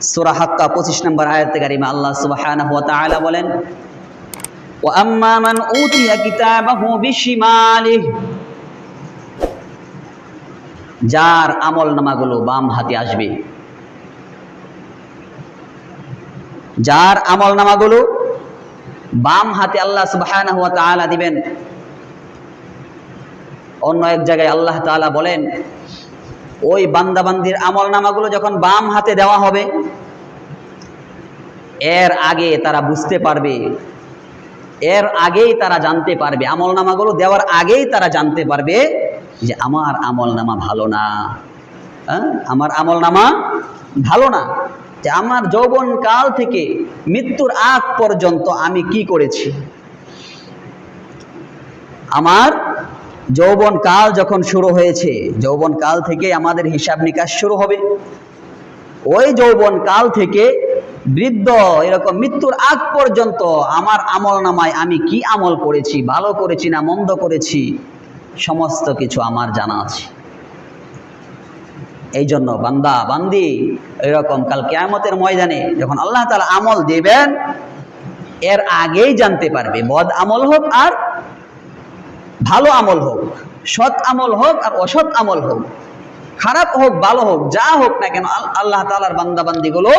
সূরা হাক্কা 25 নম্বর আয়াতে কারিমা আল্লাহ সুবহানাহু ওয়া তাআলা বলেন, ওয়া আম্মা যার আমল নামাগুলো বাম হাতে আসবে। যার আমল নামাগুলো বাম হাতে আল্লাহ সুবহানাহু ওয়া তাআলা দিবেন। অন্য এক জায়গায় আল্লাহ তাআলা বলেন ওই বান্দাবান্দির আমল নামাগুলো যখন বাম হাতে দেওয়া হবে, এর আগে তারা বুঝতে পারবে, এর আগেই তারা জানতে পারবে আমল নামাগুলো দেওয়ার আগেই তারা জানতে পারবে যে আমার আমল নামা ভালো না। হ্যাঁ? আমার আমল নামা ভালো না। যে আমার যৌবন কাল থেকে মৃত্যুর আগ পর্যন্ত আমি কি করেছি? আমার যৌবন কাল যখন শুরু হয়েছে, যৌবন কাল থেকে আমাদের হিসাব নিকাশ শুরু হবে। ওই যৌবন কাল থেকে বৃদ্ধ এরকম মৃত্যুর আগ পর্যন্ত আমার আমল নামায় আমি কি আমল করেছি, ভালো করেছি না মন্দ করেছি, সমস্ত কিছু আমার জানা আছে। এই জন্য বান্দা, বান্দি, এরকম কাল কেয়ামতের ময়দানে যখন আল্লাহ তালা আমল দেবেন, এর আগেই জানতে পারবে বদ আমল হোক আর ভালো আমল হোক, সৎ আমল হোক আর অসৎ আমল হোক, খারাপ হোক, ভালো হোক, যা হোক না কেন আল্লাহ তালার বান্দাবান্দিগুলো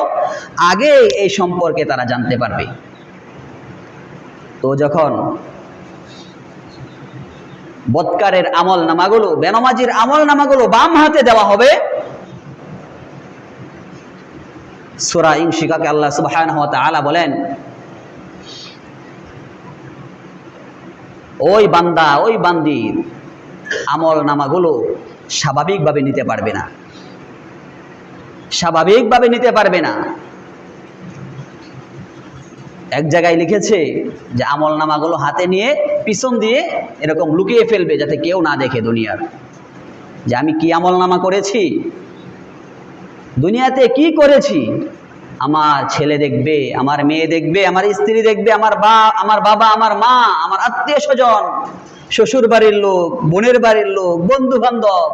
আগে এই সম্পর্কে তারা জানতে পারবে। তো যখন বৎকারের আমল নামাগুলো, বেনমাজির আমল নামাগুলো বাম হাতে দেওয়া হবে, সুরা ইংশিকাকে আল্লাহ সুবহানাহু ওয়া তাআলা বলেন ওই বান্দা, ওই বান্দির আমল নামাগুলো স্বাভাবিকভাবে নিতে পারবে না। স্বাভাবিকভাবে নিতে পারবে না। এক জায়গায় লিখেছে যে আমল নামাগুলো হাতে নিয়ে, পিছন দিয়ে এরকম লুকিয়ে ফেলবে যাতে কেউ না দেখে দুনিয়ার। যে আমি কি আমল নামা করেছি? দুনিয়াতে কি করেছি? আমার ছেলে দেখবে, আমার মেয়ে দেখবে, আমার স্ত্রী দেখবে, আমার বা, আমার বাবা, আমার মা, আমার আত্মীয় স্বজন, শ্বশুর বাড়ির লোক, বোনের বাড়ির লোক, বন্ধু বান্ধব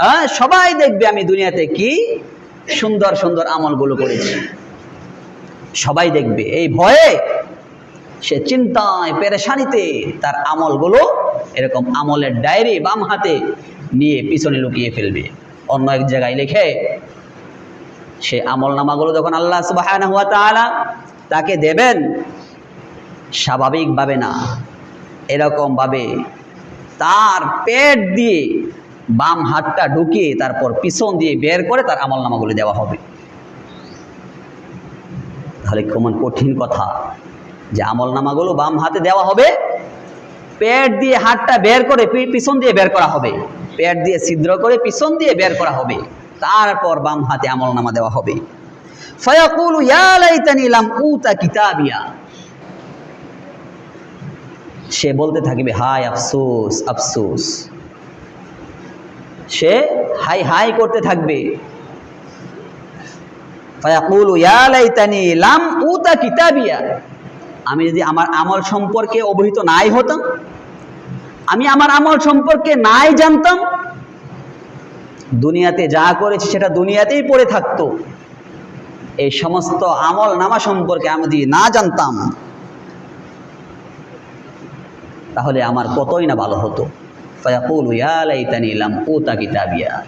হ্যাঁ সবাই দেখবে আমি দুনিয়াতে কি সুন্দর সুন্দর আমলগুলো করেছি। সবাই দেখবে। এই ভয়ে সে চিন্তায়, পেরেশানিতে তার আমলগুলো এরকম আমলের ডায়েরি বাম হাতে নিয়ে পিছনে লুকিয়ে ফেলবে। অন্য এক জায়গায় লিখে সে আমল নামাগুলো যখন আল্লাহ তাআলা তাকে দেবেন, স্বাভাবিকভাবে না, এরকমভাবে তার পেট দিয়ে বাম হাতটা ঢুকিয়ে তারপর পিছন দিয়ে বের করে তার আমল নামাগুলো দেওয়া হবে। তাহলে কেমন কঠিন কথা যে আমল নামাগুলো বাম হাতে দেওয়া হবে, পেট দিয়ে হাতটা বের করে পিছন দিয়ে বের করা হবে, পেট দিয়ে ছিদ্র করে পিছন দিয়ে বের করা হবে। তারপর বাম হাতে আমল নামা দেওয়া হবে। ফয়াকুলু, ইয়া লাইতানি লাম উতা কিতাবিয়া। সে বলতে থাকবে, হায় আফসোস আফসোস। সে হাই হাই করতে থাকবে। ফায়াকুলু, ইয়া উতা কিতাবিয়া। আমি যদি আমার আমল সম্পর্কে অবহিত নাই হতাম, আমি আমার আমল সম্পর্কে নাই জানতাম দুনিয়াতে যা করেছি সেটা দুনিয়াতেই পড়ে থাকতো। এই সমস্ত আমল নামা সম্পর্কে আমি যদি না জানতাম, তাহলে আমার কতই না ভালো হতো।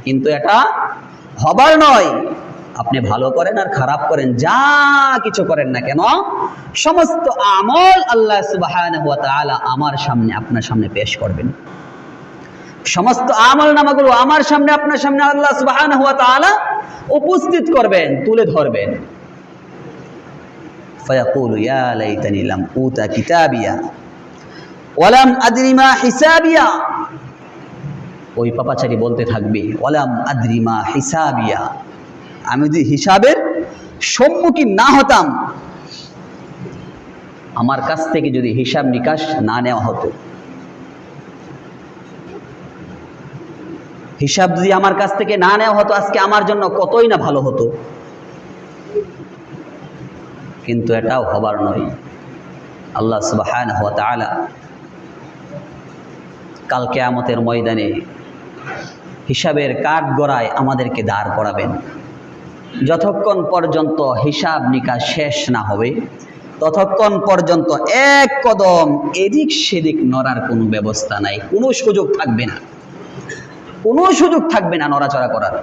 কিন্তু এটা হবার নয়। আপনি ভালো করেন আর খারাপ করেন, যা কিছু করেন না কেন, সমস্ত আমল আল্লাহ আমার সামনে, আপনার সামনে পেশ করবেন। সমস্ত আমল নামাগুলো আমার সামনে, আপনার সামনে আল্লাহ সুবহানাহু ওয়া তাআলা উপস্থিত করবেন, তুলে ধরবেন। ইয়া লাইতানি লাম উতা কিতাবিয়া ওয়ালাম হিসাবিয়া। ওই পাপাচারি বলতে থাকবে ওয়ালাম আদরিমা হিসাবিয়া। আমি যদি হিসাবের সম্মুখীন না হতাম, আমার কাছ থেকে যদি হিসাব নিকাশ না নেওয়া হতো। হিসাব যদি আমার কাছ থেকে না নেওয়া হতো, আজকে আমার জন্য কতই না ভালো হতো। কিন্তু এটাও হবার নয়। আল্লাহ সুবহানাহু ওয়া তাআলা কাল কেয়ামতের ময়দানে হিসাবের কাঠ গড়ায় আমাদেরকে দাঁড় করাবেন। যতক্ষণ পর্যন্ত হিসাব নিকাশ শেষ না হবে, ততক্ষণ পর্যন্ত এক কদম এদিক সেদিক নড়ার কোনো ব্যবস্থা নাই, কোনো সুযোগ থাকবে না। কোনো সুযোগ থাকবে না নড়াচড়া করার।